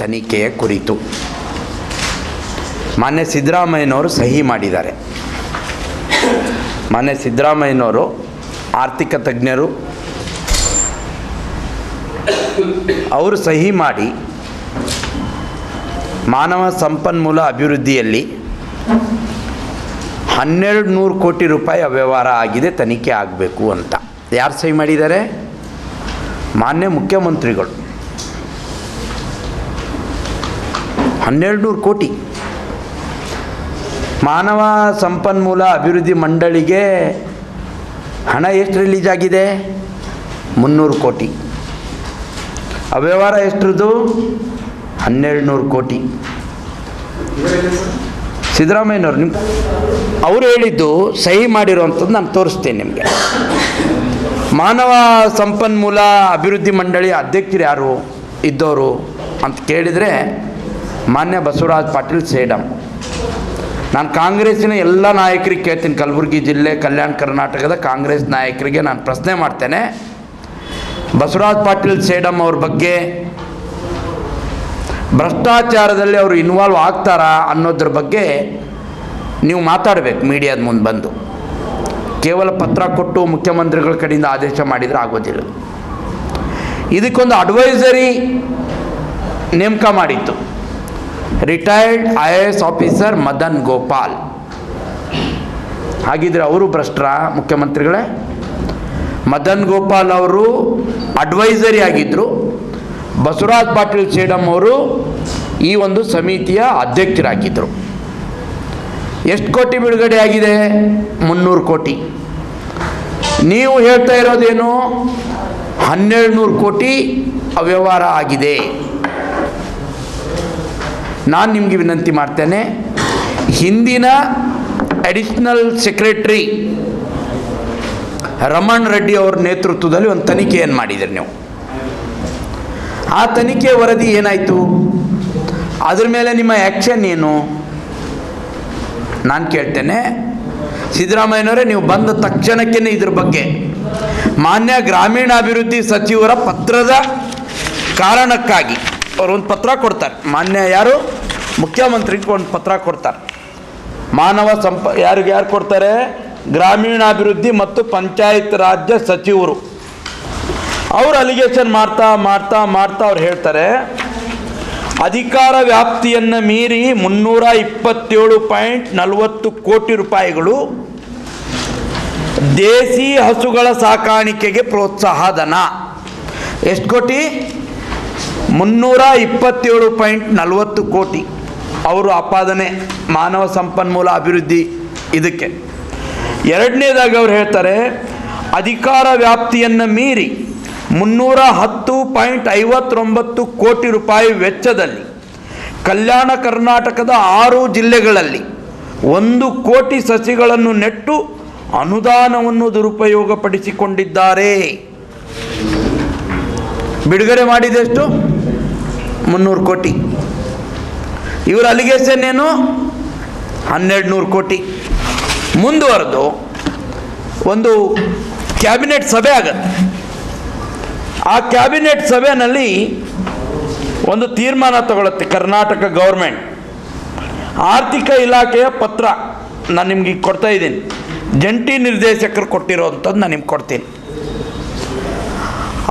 ತನಿಖೆಯ ಕುರಿತು ಮಾನ್ಯ ಸಿದ್ದರಾಮಯ್ಯನವರು ಸಹಿ ಮಾಡಿದ್ದಾರೆ. ಮಾನ್ಯ ಸಿದ್ದರಾಮಯ್ಯನವರು ಆರ್ಥಿಕ ತಜ್ಞರು ಅವರು ಸಹಿ ಮಾಡಿ ಮಾನವ ಸಂಪನ್ಮೂಲ ಅಭಿವೃದ್ಧಿಯಲ್ಲಿ ಹನ್ನೆರಡು ನೂರು ಕೋಟಿ ರೂಪಾಯಿ ಅವ್ಯವಹಾರ ಆಗಿದೆ, ತನಿಖೆ ಆಗಬೇಕು ಅಂತ. ಯಾರು ಸಹಿ ಮಾಡಿದ್ದಾರೆ? ಮಾನ್ಯ ಮುಖ್ಯಮಂತ್ರಿಗಳು. ಹನ್ನೆರಡು ನೂರು ಕೋಟಿ. ಮಾನವ ಸಂಪನ್ಮೂಲ ಅಭಿವೃದ್ಧಿ ಮಂಡಳಿಗೆ ಹಣ ಎಷ್ಟು ರಿಲೀಸ್ ಆಗಿದೆ? ಮುನ್ನೂರು ಕೋಟಿ. ಅವ್ಯವಹಾರ ಎಷ್ಟ್ರದ್ದು? ಹನ್ನೆರಡು ನೂರು ಕೋಟಿ. ಸಿದ್ದರಾಮಯ್ಯನವರು ನಿಮ್ಮ ಅವರು ಹೇಳಿದ್ದು ಸಹಿ ಮಾಡಿರೋವಂಥದ್ದು ನಾನು ತೋರಿಸ್ತೇನೆ ನಿಮಗೆ. ಮಾನವ ಸಂಪನ್ಮೂಲ ಅಭಿವೃದ್ಧಿ ಮಂಡಳಿ ಅಧ್ಯಕ್ಷರು ಯಾರು? ಇದ್ದವರು ಅಂತ ಕೇಳಿದರೆ ಮಾನ್ಯ ಬಸವರಾಜ್ ಪಾಟೀಲ್ ಸೇಡಮ್ ನಾನು ಕಾಂಗ್ರೆಸ್ಸಿನ ಎಲ್ಲ ನಾಯಕರಿಗೆ ಕೇಳ್ತೀನಿ, ಕಲಬುರಗಿ ಜಿಲ್ಲೆ, ಕಲ್ಯಾಣ ಕರ್ನಾಟಕದ ಕಾಂಗ್ರೆಸ್ ನಾಯಕರಿಗೆ ನಾನು ಪ್ರಶ್ನೆ ಮಾಡ್ತೇನೆ. ಬಸವರಾಜ್ ಪಾಟೀಲ್ ಸೇಡಮ್ ಅವ್ರ ಬಗ್ಗೆ ಭ್ರಷ್ಟಾಚಾರದಲ್ಲಿ ಅವರು ಇನ್ವಾಲ್ವ್ ಆಗ್ತಾರಾ ಅನ್ನೋದ್ರ ಬಗ್ಗೆ ನೀವು ಮಾತಾಡಬೇಕು ಮೀಡಿಯಾದ ಮುಂದೆ ಬಂದು. ಕೇವಲ ಪತ್ರ ಕೊಟ್ಟು ಮುಖ್ಯಮಂತ್ರಿಗಳ ಕಡೆಯಿಂದ ಆದೇಶ ಮಾಡಿದರೆ ಆಗೋದಿಲ್ಲ. ಇದಕ್ಕೊಂದು ಅಡ್ವೈಸರಿ ನೇಮಕ ಮಾಡಿತ್ತು. Retired I A S officer Madan Gopal ಹಾಗಿದ್ರೆ ಅವರು ಭ್ರಷ್ಟರ ಮುಖ್ಯಮಂತ್ರಿಗಳೇ? ಮದನ್ ಗೋಪಾಲ್ ಅವರು ಅಡ್ವೈಸರಿ ಆಗಿದ್ದರು ಬಸವರಾಜ್ ಪಾಟೀಲ್ ಸೇಡಂ ಅವರು ಈ ಒಂದು ಸಮಿತಿಯ ಅಧ್ಯಕ್ಷರಾಗಿದ್ದರು ಎಷ್ಟು ಕೋಟಿ ಬಿಡುಗಡೆ ಆಗಿದೆ? ಮುನ್ನೂರು ಕೋಟಿ. ನೀವು ಹೇಳ್ತಾ ಇರೋದೇನು? ಹನ್ನೆರಡು ನೂರು ಕೋಟಿ ಅವ್ಯವಹಾರ ಆಗಿದೆ. ನಾನು ನಿಮಗೆ ವಿನಂತಿ ಮಾಡ್ತೇನೆ, ಹಿಂದಿನ ಅಡಿಷನಲ್ ಸೆಕ್ರೆಟ್ರಿ ರಮಣ್ ರೆಡ್ಡಿ ಅವ್ರ ನೇತೃತ್ವದಲ್ಲಿ ಒಂದು ತನಿಖೆಯನ್ನು ಮಾಡಿದ್ರಿ ನೀವು? ಆ ತನಿಖೆ ವರದಿ ಏನಾಯಿತು? ಅದ್ರ ಮೇಲೆ ನಿಮ್ಮ ಆ್ಯಕ್ಷನ್ ಏನು? ನಾನು ಕೇಳ್ತೇನೆ, ಸಿದ್ದರಾಮಯ್ಯನವರೇ, ನೀವು ಬಂದ ತಕ್ಷಣಕ್ಕೇ ಇದ್ರ ಬಗ್ಗೆ. ಮಾನ್ಯ ಗ್ರಾಮೀಣಾಭಿವೃದ್ಧಿ ಸಚಿವರ ಪತ್ರದ ಕಾರಣಕ್ಕಾಗಿ. ಅವರು ಒಂದು ಪತ್ರ ಕೊಡ್ತಾರೆ. ಮಾನ್ಯ ಯಾರು? ಮುಖ್ಯಮಂತ್ರಿಗೆ ಒಂದು ಪತ್ರ ಕೊಡ್ತಾರೆ. ಮಾನವ ಸಂಪ, ಯಾರಿಗೆ ಯಾರು ಕೊಡ್ತಾರೆ? ಗ್ರಾಮೀಣಾಭಿವೃದ್ಧಿ ಮತ್ತು ಪಂಚಾಯತ್ ರಾಜ್ಯ ಸಚಿವರು. ಅವರು ಅಲಿಗೇಷನ್ ಮಾಡ್ತಾ ಮಾಡ್ತಾ ಮಾಡ್ತಾ ಅವ್ರು ಹೇಳ್ತಾರೆ, ಅಧಿಕಾರ ವ್ಯಾಪ್ತಿಯನ್ನು ಮೀರಿ ಮುನ್ನೂರ ಇಪ್ಪತ್ತೇಳು ಪಾಯಿಂಟ್ ನಲವತ್ತು ಕೋಟಿ ರೂಪಾಯಿಗಳು ದೇಸಿ ಹಸುಗಳ ಸಾಕಾಣಿಕೆಗೆ ಪ್ರೋತ್ಸಾಹ ಧನ. ಎಷ್ಟು ಕೋಟಿ? ಮುನ್ನೂರ ಇಪ್ಪತ್ತೇಳು ಪಾಯಿಂಟ್ ನಲವತ್ತು ಕೋಟಿ ಅವರು ಆಪಾದನೆ ಮಾನವ ಸಂಪನ್ಮೂಲ ಅಭಿವೃದ್ಧಿ ಇದಕ್ಕೆ. ಎರಡನೇದಾಗಿ ಅವ್ರು ಹೇಳ್ತಾರೆ, ಅಧಿಕಾರ ವ್ಯಾಪ್ತಿಯನ್ನು ಮೀರಿ ಮುನ್ನೂರ ಹತ್ತು ಪಾಯಿಂಟ್ ಐವತ್ತೊಂಬತ್ತು ಕೋಟಿ ರೂಪಾಯಿ ವೆಚ್ಚದಲ್ಲಿ ಕಲ್ಯಾಣ ಕರ್ನಾಟಕದ ಆರು ಜಿಲ್ಲೆಗಳಲ್ಲಿ ಒಂದು ಕೋಟಿ ಸಸಿಗಳನ್ನು ನೆಟ್ಟು ಅನುದಾನವನ್ನು ದುರುಪಯೋಗಪಡಿಸಿಕೊಂಡಿದ್ದಾರೆ. ಬಿಡುಗಡೆ ಮಾಡಿದೆಷ್ಟು ಮುನ್ನೂರು ಕೋಟಿ. ಇವರ ಅಲಿಗೇಷನ್ ಏನು? ಹನ್ನೆರಡು ನೂರು ಕೋಟಿ. ಮುಂದುವರೆದು ಒಂದು ಕ್ಯಾಬಿನೆಟ್ ಸಭೆ ಆಗತ್ತೆ. ಆ ಕ್ಯಾಬಿನೆಟ್ ಸಭೆಯಲ್ಲಿ ಒಂದು ತೀರ್ಮಾನ ತಗೊಳತ್ತೆ ಕರ್ನಾಟಕ ಗೌರ್ಮೆಂಟ್. ಆರ್ಥಿಕ ಇಲಾಖೆಯ ಪತ್ರ ನಾನು ನಿಮ್ಗೆ ಕೊಡ್ತಾ ಇದ್ದೀನಿ. ಜಂಟಿ ನಿರ್ದೇಶಕರು ಕೊಟ್ಟಿರೋವಂಥದ್ದು ನಾನು ನಿಮ್ಗೆ ಕೊಡ್ತೀನಿ.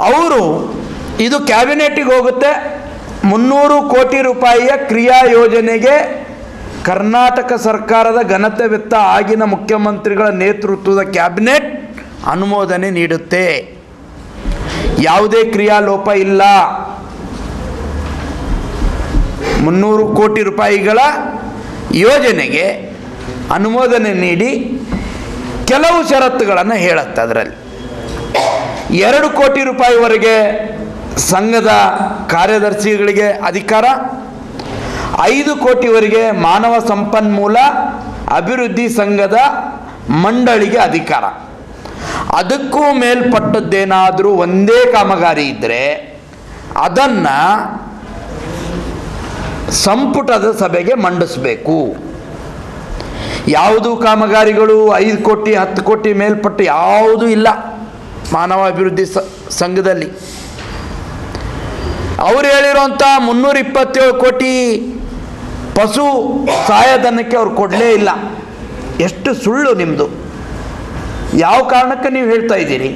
ಅವರು ಇದು ಕ್ಯಾಬಿನೆಟ್ಟಿಗೆ ಹೋಗುತ್ತೆ. ಮುನ್ನೂರು ಕೋಟಿ ರೂಪಾಯಿಯ ಕ್ರಿಯಾ ಯೋಜನೆಗೆ ಕರ್ನಾಟಕ ಸರ್ಕಾರದ ಘನತೆ ಆಗಿನ ಮುಖ್ಯಮಂತ್ರಿಗಳ ನೇತೃತ್ವದ ಕ್ಯಾಬಿನೆಟ್ ಅನುಮೋದನೆ ನೀಡುತ್ತೆ. ಯಾವುದೇ ಕ್ರಿಯಾಲೋಪ ಇಲ್ಲ. ಮುನ್ನೂರು ಕೋಟಿ ರೂಪಾಯಿಗಳ ಯೋಜನೆಗೆ ಅನುಮೋದನೆ ನೀಡಿ ಕೆಲವು ಷರತ್ತುಗಳನ್ನು ಹೇಳುತ್ತೆ ಅದರಲ್ಲಿ. ಎರಡು ಕೋಟಿ ರೂಪಾಯಿವರೆಗೆ ಸಂಘದ ಕಾರ್ಯದರ್ಶಿಗಳಿಗೆ ಅಧಿಕಾರ, ಐದು ಕೋಟಿವರೆಗೆ ಮಾನವ ಸಂಪನ್ಮೂಲ ಅಭಿವೃದ್ಧಿ ಸಂಘದ ಮಂಡಳಿಗೆ ಅಧಿಕಾರ. ಅದಕ್ಕೂ ಮೇಲ್ಪಟ್ಟದ್ದೇನಾದರೂ ಒಂದೇ ಕಾಮಗಾರಿ ಇದ್ದರೆ ಅದನ್ನು ಸಂಪುಟದ ಸಭೆಗೆ ಮಂಡಿಸಬೇಕು. ಯಾವುದು ಕಾಮಗಾರಿಗಳು ಐದು ಕೋಟಿ, ಹತ್ತು ಕೋಟಿ ಮೇಲ್ಪಟ್ಟು ಯಾವುದೂ ಇಲ್ಲ ಮಾನವ ಅಭಿವೃದ್ಧಿ ಸಂಘದಲ್ಲಿ. ಅವ್ರು ಹೇಳಿರೋಂಥ ಮುನ್ನೂರ ಇಪ್ಪತ್ತೇಳು ಕೋಟಿ ಪಶು ಸಹಾಯಧನಕ್ಕೆ ಅವ್ರು ಕೊಡಲೇ ಇಲ್ಲ. ಎಷ್ಟು ಸುಳ್ಳು ನಿಮ್ಮದು ಯಾವ ಕಾರಣಕ್ಕೆ ನೀವು ಹೇಳ್ತಾ ಇದ್ದೀರಿ?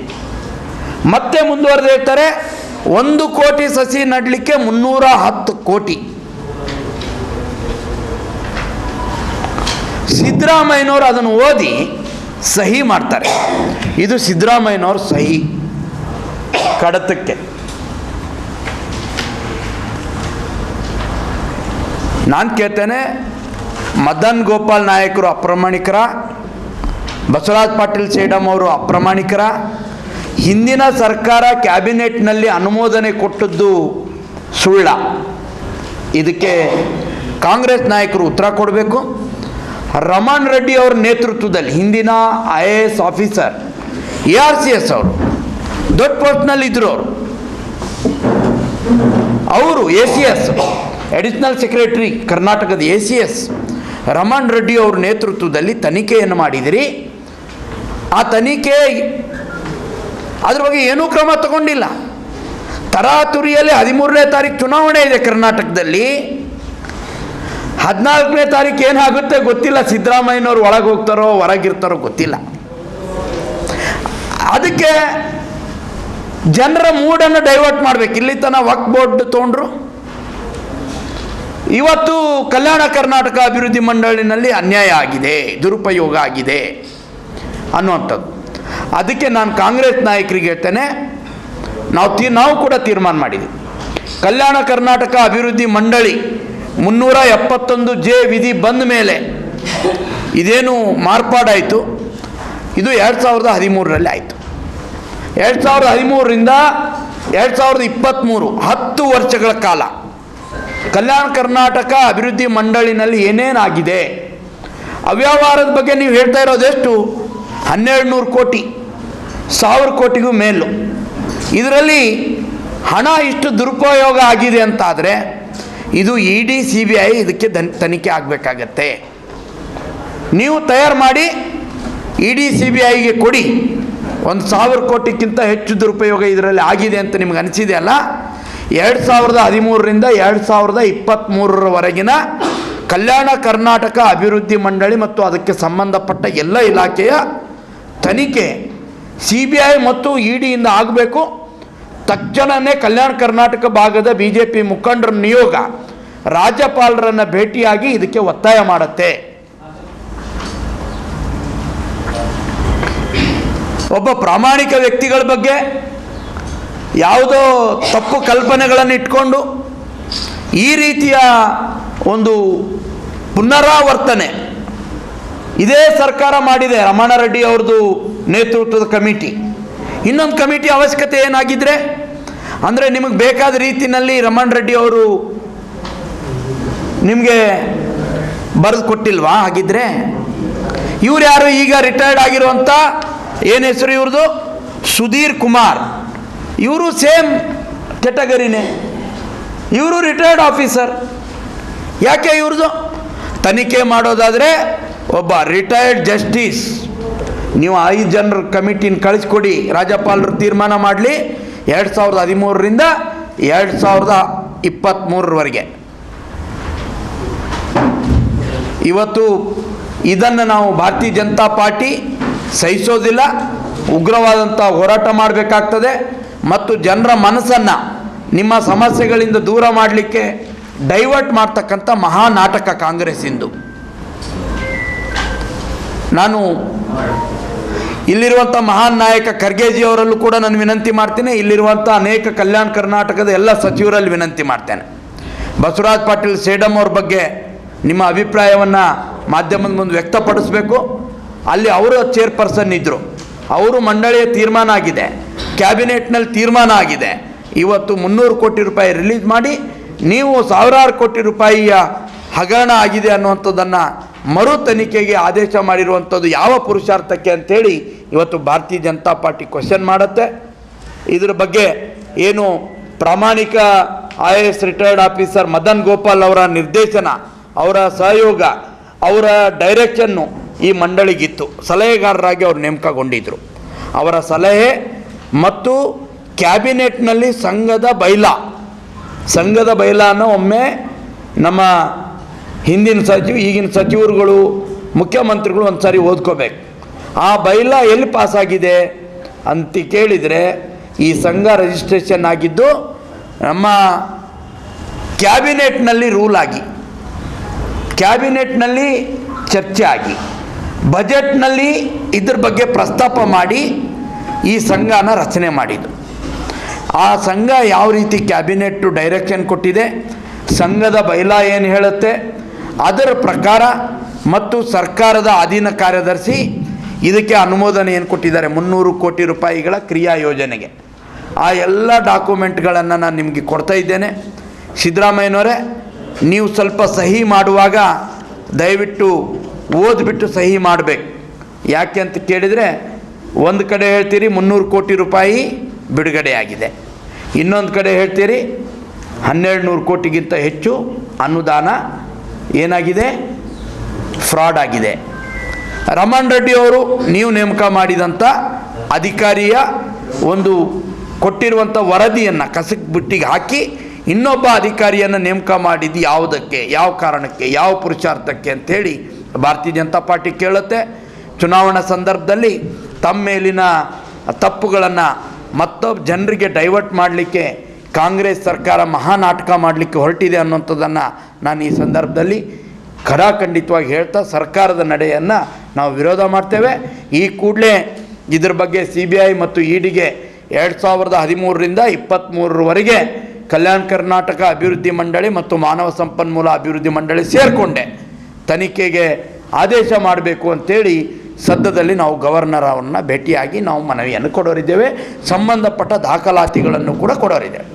ಮತ್ತೆ ಮುಂದುವರೆದು ಹೇಳ್ತಾರೆ, ಒಂದು ಕೋಟಿ ಸಸಿ ನಡಲಿಕ್ಕೆ ಮುನ್ನೂರ ಹತ್ತು ಕೋಟಿ. ಸಿದ್ದರಾಮಯ್ಯನವರು ಅದನ್ನು ಓದಿ ಸಹಿ ಮಾಡ್ತಾರೆ. ಇದು ಸಿದ್ದರಾಮಯ್ಯನವ್ರ ಸಹಿ. ಕಡತಕ್ಕೆ. ನಾನು ಕೇಳ್ತೇನೆ, ಮದನ್ ಗೋಪಾಲ್ ನಾಯಕರು ಅಪ್ರಾಮಾಣಿಕರ, ಬಸವರಾಜ್ ಪಾಟೀಲ್ ಸೇಡಮ್ ಅವರು ಅಪ್ರಾಮಾಣಿಕರ. ಹಿಂದಿನ ಸರ್ಕಾರ ಕ್ಯಾಬಿನೆಟ್ನಲ್ಲಿ ಅನುಮೋದನೆ ಕೊಟ್ಟದ್ದು ಸುಳ್ಳ. ಇದಕ್ಕೆ ಕಾಂಗ್ರೆಸ್ ನಾಯಕರು ಉತ್ತರ ಕೊಡಬೇಕು. ರಮಣ್ ರೆಡ್ಡಿ ಅವರ ನೇತೃತ್ವದಲ್ಲಿ ಹಿಂದಿನ I A S officer, A R C S ಅವರು, ದೊಡ್ಡ ಪೋಸ್ಟ್ನಲ್ಲಿ ಇದ್ರು ಅವರು. ಅವರು A C S. Additional secretary ಕರ್ನಾಟಕದ A C S Raman Reddy ಅವ್ರ ನೇತೃತ್ವದಲ್ಲಿ ತನಿಖೆಯನ್ನು ಮಾಡಿದಿರಿ. ಆ ತನಿಖೆ ಅದ್ರ ಬಗ್ಗೆ ಏನೂ ಕ್ರಮ ತಗೊಂಡಿಲ್ಲ. ತರಾತುರಿಯಲ್ಲಿ ಹದಿಮೂರನೇ ತಾರೀಕು ಚುನಾವಣೆ ಇದೆ ಕರ್ನಾಟಕದಲ್ಲಿ. ಹದಿನಾಲ್ಕನೇ ತಾರೀಕು ಏನಾಗುತ್ತೆ ಗೊತ್ತಿಲ್ಲ. ಸಿದ್ದರಾಮಯ್ಯನವರು ಒಳಗೆ ಹೋಗ್ತಾರೋ ಹೊರಗಿರ್ತಾರೋ ಗೊತ್ತಿಲ್ಲ. ಅದಕ್ಕೆ ಜನರ ಮೂಡನ್ನು ಡೈವರ್ಟ್ ಮಾಡ್ಬೇಕು. ಇಲ್ಲಿ ತನ ವಕ್ ಬೋರ್ಡ್ ತೊಗೊಂಡ್ರು. ಇವತ್ತು ಕಲ್ಯಾಣ ಕರ್ನಾಟಕ ಅಭಿವೃದ್ಧಿ ಮಂಡಳಿನಲ್ಲಿ ಅನ್ಯಾಯ ಆಗಿದೆ, ದುರುಪಯೋಗ ಆಗಿದೆ ಅನ್ನುವಂಥದ್ದು. ಅದಕ್ಕೆ ನಾನು ಕಾಂಗ್ರೆಸ್ ನಾಯಕರಿಗೆ ಹೇಳ್ತೇನೆ, ನಾವು ತೀ, ನಾವು ಕೂಡ ತೀರ್ಮಾನ ಮಾಡಿದೆ ಕಲ್ಯಾಣ ಕರ್ನಾಟಕ ಅಭಿವೃದ್ಧಿ ಮಂಡಳಿ ಮುನ್ನೂರ ಎಪ್ಪತ್ತೊಂದು ಜೆ ವಿಧಿ ಬಂದ ಮೇಲೆ ಇದೇನು ಮಾರ್ಪಾಡಾಯಿತು? ಇದು ಎರಡು ಸಾವಿರದ ಹದಿಮೂರರಲ್ಲಿ ಆಯಿತು. ಎರಡು ಸಾವಿರದ ಹದಿಮೂರರಿಂದ ಎರಡು ಸಾವಿರದ ಇಪ್ಪತ್ತ್ಮೂರು ಹತ್ತು ವರ್ಷಗಳ ಕಾಲ ಕಲ್ಯಾಣ ಕರ್ನಾಟಕ ಅಭಿವೃದ್ಧಿ ಮಂಡಳಿನಲ್ಲಿ ಏನೇನಾಗಿದೆ? ಅವ್ಯವಹಾರದ ಬಗ್ಗೆ ನೀವು ಹೇಳ್ತಾ ಇರೋದೆಷ್ಟು ಹನ್ನೆರಡು ನೂರು ಕೋಟಿ, ಸಾವಿರ ಕೋಟಿಗೂ ಮೇಲು. ಇದರಲ್ಲಿ ಹಣ ಇಷ್ಟು ದುರುಪಯೋಗ ಆಗಿದೆ ಅಂತಾದರೆ ಇದು E D, C B I ಇದಕ್ಕೆ ದನ್ ತನಿಖೆ ಆಗಬೇಕಾಗತ್ತೆ. ನೀವು ತಯಾರು ಮಾಡಿ ಇ ಡಿ, ಸಿ ಬಿ ಐಗೆ ಕೊಡಿ. ಒಂದು ಸಾವಿರ ಕೋಟಿಗಿಂತ ಹೆಚ್ಚು ದುರುಪಯೋಗ ಇದರಲ್ಲಿ ಆಗಿದೆ ಅಂತ ನಿಮ್ಗೆ ಅನಿಸಿದೆ ಅಲ್ಲ? ಎರಡು ಸಾವಿರದ ಹದಿಮೂರರಿಂದ ಎರಡು ಸಾವಿರದ ಇಪ್ಪತ್ತ್ಮೂರರವರೆಗಿನ ಕಲ್ಯಾಣ ಕರ್ನಾಟಕ ಅಭಿವೃದ್ಧಿ ಮಂಡಳಿ ಮತ್ತು ಅದಕ್ಕೆ ಸಂಬಂಧಪಟ್ಟ ಎಲ್ಲ ಇಲಾಖೆಯ ತನಿಖೆ ಸಿ ಬಿ ಐ ಮತ್ತು ಇ ಡಿಯಿಂದ ಆಗಬೇಕು. ತಕ್ಷಣವೇ ಕಲ್ಯಾಣ ಕರ್ನಾಟಕ ಭಾಗದ ಬಿ ಜೆ ಪಿ ಮುಖಂಡರ ನಿಯೋಗ ರಾಜ್ಯಪಾಲರನ್ನು ಭೇಟಿಯಾಗಿ ಇದಕ್ಕೆ ಒತ್ತಾಯ ಮಾಡುತ್ತೆ. ಒಬ್ಬ ಪ್ರಾಮಾಣಿಕ ವ್ಯಕ್ತಿಗಳ ಬಗ್ಗೆ ಯಾವುದೋ ತಪ್ಪು ಕಲ್ಪನೆಗಳನ್ನು ಇಟ್ಕೊಂಡು ಈ ರೀತಿಯ ಒಂದು ಪುನರಾವರ್ತನೆ ಇದೇ ಸರ್ಕಾರ ಮಾಡಿದೆ. ರಮಣಾರೆಡ್ಡಿ ಅವ್ರದ್ದು ನೇತೃತ್ವದ ಕಮಿಟಿ. ಇನ್ನೊಂದು ಕಮಿಟಿ ಅವಶ್ಯಕತೆ ಏನಾಗಿದ್ರೆ, ಅಂದರೆ ನಿಮಗೆ ಬೇಕಾದ ರೀತಿಯಲ್ಲಿ ರಮಣ್ ರೆಡ್ಡಿ ಅವರು ನಿಮಗೆ ಬರೆದು ಕೊಟ್ಟಿಲ್ವಾ? ಹಾಗಿದ್ರೆ ಇವ್ರು ಯಾರು ಈಗ ರಿಟೈರ್ಡ್ ಆಗಿರುವಂಥ ಏನು ಹೆಸರು ಇವ್ರದ್ದು? ಸುಧೀರ್ ಕುಮಾರ್. ಇವರು ಸೇಮ್ ಕೆಟಗರಿನೇ ಇವರು ರಿಟೈರ್ಡ್ ಆಫೀಸರ್ ಯಾಕೆ ಇವ್ರದ್ದು? ತನಿಖೆ ಮಾಡೋದಾದರೆ ಒಬ್ಬ ರಿಟೈರ್ಡ್ ಜಸ್ಟಿಸ್ ನೀವು ಐದು ಜನರ ಕಮಿಟಿನ ಕಳಿಸ್ಕೊಡಿ, ರಾಜ್ಯಪಾಲರು ತೀರ್ಮಾನ ಮಾಡಲಿ ಎರಡು ಸಾವಿರದ ಹದಿಮೂರರಿಂದ ಎರಡು ಸಾವಿರದ ಇಪ್ಪತ್ತ್ಮೂರರವರೆಗೆ ಇವತ್ತು ಇದನ್ನು ನಾವು ಭಾರತೀಯ ಜನತಾ ಪಾರ್ಟಿ ಸಹಿಸೋದಿಲ್ಲ ಉಗ್ರವಾದಂಥ ಹೋರಾಟ ಮಾಡಬೇಕಾಗ್ತದೆ. ಮತ್ತು ಜನರ ಮನಸ್ಸನ್ನು ನಿಮ್ಮ ಸಮಸ್ಯೆಗಳಿಂದ ದೂರ ಮಾಡಲಿಕ್ಕೆ ಡೈವರ್ಟ್ ಮಾಡ್ತಕ್ಕಂಥ ಮಹಾ ನಾಟಕ ಕಾಂಗ್ರೆಸ್ಸಿಂದು ನಾನು ಇಲ್ಲಿರುವಂಥ ಮಹಾನ್ ನಾಯಕ ಖರ್ಗೆಜಿ ಅವರಲ್ಲೂ ಕೂಡ ನಾನು ವಿನಂತಿ ಮಾಡ್ತೇನೆ. ಇಲ್ಲಿರುವಂಥ ಅನೇಕ ಕಲ್ಯಾಣ ಕರ್ನಾಟಕದ ಎಲ್ಲ ಸಚಿವರಲ್ಲಿ ವಿನಂತಿ ಮಾಡ್ತೇನೆ. ಬಸವರಾಜ್ ಪಾಟೀಲ್ ಸೇಡಮ್ ಅವ್ರ ಬಗ್ಗೆ ನಿಮ್ಮ ಅಭಿಪ್ರಾಯವನ್ನು ಮಾಧ್ಯಮದ ಮುಂದೆ ವ್ಯಕ್ತಪಡಿಸಬೇಕು. ಅಲ್ಲಿ ಅವರು ಚೇರ್ಪರ್ಸನ್ ಇದ್ದರು ಅವರು ಮಂಡಳಿಯ ತೀರ್ಮಾನ ಆಗಿದೆ. ಕ್ಯಾಬಿನೆಟ್ನಲ್ಲಿ ತೀರ್ಮಾನ ಆಗಿದೆ. ಇವತ್ತು ಮುನ್ನೂರು ಕೋಟಿ ರೂಪಾಯಿ ರಿಲೀಸ್ ಮಾಡಿ, ನೀವು ಸಾವಿರಾರು ಕೋಟಿ ರೂಪಾಯಿಯ ಹಗರಣ ಆಗಿದೆ ಅನ್ನುವಂಥದ್ದನ್ನು ಮರು ತನಿಖೆಗೆ ಆದೇಶ ಮಾಡಿರುವಂಥದ್ದು ಯಾವ ಪುರುಷಾರ್ಥಕ್ಕೆ ಅಂಥೇಳಿ ಇವತ್ತು ಭಾರತೀಯ ಜನತಾ ಪಾರ್ಟಿ ಕ್ವಶನ್ ಮಾಡುತ್ತೆ. ಇದರ ಬಗ್ಗೆ ಏನು ಪ್ರಾಮಾಣಿಕ I A S retired officer Madan Gopal ಅವರ ನಿರ್ದೇಶನ, ಅವರ ಸಹಯೋಗ, ಅವರ ಡೈರೆಕ್ಷನ್ನು ಈ ಮಂಡಳಿಗಿತ್ತು. ಸಲಹೆಗಾರರಾಗಿ ಅವರು ನೇಮಕಗೊಂಡಿದ್ದರು ಅವರ ಸಲಹೆ ಮತ್ತು ಕ್ಯಾಬಿನೆಟ್ನಲ್ಲಿ ಸಂಘದ ಬೈಲ. ಸಂಘದ ಬೈಲಾನ ಒಮ್ಮೆ ನಮ್ಮ ಹಿಂದಿನ ಸಚಿವ ಈಗಿನ ಸಚಿವರುಗಳು, ಮುಖ್ಯಮಂತ್ರಿಗಳು ಒಂದು ಸಾರಿ ಓದ್ಕೋಬೇಕು. ಆ ಬೈಲ ಎಲ್ಲಿ ಪಾಸಾಗಿದೆ ಅಂತ ಕೇಳಿದರೆ ಈ ಸಂಘ ರಿಜಿಸ್ಟ್ರೇಷನ್ ಆಗಿದ್ದು ನಮ್ಮ ಕ್ಯಾಬಿನೆಟ್ನಲ್ಲಿ ರೂಲ್ ಆಗಿ, ಕ್ಯಾಬಿನೆಟ್ನಲ್ಲಿ ಚರ್ಚೆ ಆಗಿ ಬಜೆಟ್ನಲ್ಲಿ ಇದ್ರ ಬಗ್ಗೆ ಪ್ರಸ್ತಾಪ ಮಾಡಿ ಈ ಸಂಘನ ರಚನೆ ಮಾಡಿದ್ದು. ಆ ಸಂಘ ಯಾವ ರೀತಿ ಕ್ಯಾಬಿನೆಟ್ಟು ಡೈರೆಕ್ಷನ್ ಕೊಟ್ಟಿದೆ, ಸಂಘದ ಬೈಲಾ ಏನು ಹೇಳುತ್ತೆ, ಅದರ ಪ್ರಕಾರ ಮತ್ತು ಸರ್ಕಾರದ ಅಧೀನ ಕಾರ್ಯದರ್ಶಿ ಇದಕ್ಕೆ ಅನುಮೋದನೆ ಏನು ಕೊಟ್ಟಿದ್ದಾರೆ, ಮುನ್ನೂರು ಕೋಟಿ ರೂಪಾಯಿಗಳ ಕ್ರಿಯಾ ಯೋಜನೆಗೆ. ಆ ಎಲ್ಲ ಡಾಕ್ಯುಮೆಂಟ್ಗಳನ್ನು ನಾನು ನಿಮಗೆ ಕೊಡ್ತಾ ಇದ್ದೇನೆ. ಸಿದ್ದರಾಮಯ್ಯನವರೇ, ನೀವು ಸ್ವಲ್ಪ ಸಹಿ ಮಾಡುವಾಗ ದಯವಿಟ್ಟು ಓದ್ಬಿಟ್ಟು ಸಹಿ ಮಾಡಬೇಕು. ಯಾಕೆ ಅಂತ ಕೇಳಿದರೆ ಒಂದು ಕಡೆ ಹೇಳ್ತೀರಿ ಮುನ್ನೂರು ಕೋಟಿ ರೂಪಾಯಿ ಬಿಡುಗಡೆಯಾಗಿದೆ. ಇನ್ನೊಂದು ಕಡೆ ಹೇಳ್ತೀರಿ ಹನ್ನೆರಡು ನೂರು ಕೋಟಿಗಿಂತ ಹೆಚ್ಚು ಅನುದಾನ ಏನಾಗಿದೆ? ಫ್ರಾಡ್ ಆಗಿದೆ. ರಮಣ್ ರೆಡ್ಡಿ ಅವರು ನೀವು ನೇಮಕ ಮಾಡಿದಂಥ ಅಧಿಕಾರಿಯ ಒಂದು ಕೊಟ್ಟಿರುವಂಥ ವರದಿಯನ್ನು ಕಸಕ್ ಬುಟ್ಟಿಗೆ ಹಾಕಿ ಇನ್ನೊಬ್ಬ ಅಧಿಕಾರಿಯನ್ನು ನೇಮಕ ಮಾಡಿದ್ದು ಯಾವುದಕ್ಕೆ, ಯಾವ ಕಾರಣಕ್ಕೆ, ಯಾವ ಪುರುಷಾರ್ಥಕ್ಕೆ ಅಂಥೇಳಿ ಭಾರತೀಯ ಜನತಾ ಪಾರ್ಟಿ ಕೇಳುತ್ತೆ. ಚುನಾವಣಾ ಸಂದರ್ಭದಲ್ಲಿ ತಮ್ಮ ಮೇಲಿನ ತಪ್ಪುಗಳನ್ನು ಮತ್ತೊಬ್ಬ ಜನರಿಗೆ ಡೈವರ್ಟ್ ಮಾಡಲಿಕ್ಕೆ ಕಾಂಗ್ರೆಸ್ ಸರ್ಕಾರ ಮಹಾನಾಟಕ ಮಾಡಲಿಕ್ಕೆ ಹೊರಟಿದೆ ಅನ್ನೋಂಥದ್ದನ್ನು ನಾನು ಈ ಸಂದರ್ಭದಲ್ಲಿ ಖಡಾಖಂಡಿತವಾಗಿ ಹೇಳ್ತಾ ಸರ್ಕಾರದ ನಡೆಯನ್ನು ನಾವು ವಿರೋಧ ಮಾಡ್ತೇವೆ. ಈ ಕೂಡಲೇ ಇದ್ರ ಬಗ್ಗೆ ಸಿ ಬಿ ಐ ಮತ್ತು ಇಡಿಗೆ ಎರಡು ಸಾವಿರದ ಹದಿಮೂರರಿಂದ ಇಪ್ಪತ್ತ್ಮೂರರವರೆಗೆ ಕಲ್ಯಾಣ ಕರ್ನಾಟಕ ಅಭಿವೃದ್ಧಿ ಮಂಡಳಿ ಮತ್ತು ಮಾನವ ಸಂಪನ್ಮೂಲ ಅಭಿವೃದ್ಧಿ ಮಂಡಳಿ ಸೇರಿಕೊಂಡೆ. ತನಿಖೆಗೆ ಆದೇಶ ಮಾಡಬೇಕು ಅಂತೇಳಿ ಸದ್ಯದಲ್ಲಿ ನಾವು ಗವರ್ನರ್ ಅವರನ್ನ ಭೇಟಿಯಾಗಿ ನಾವು ಮನವಿಯನ್ನು ಕೊಡೋರಿದ್ದೇವೆ. ಸಂಬಂಧಪಟ್ಟ ದಾಖಲಾತಿಗಳನ್ನು ಕೂಡ ಕೊಡೋರಿದ್ದೇವೆ.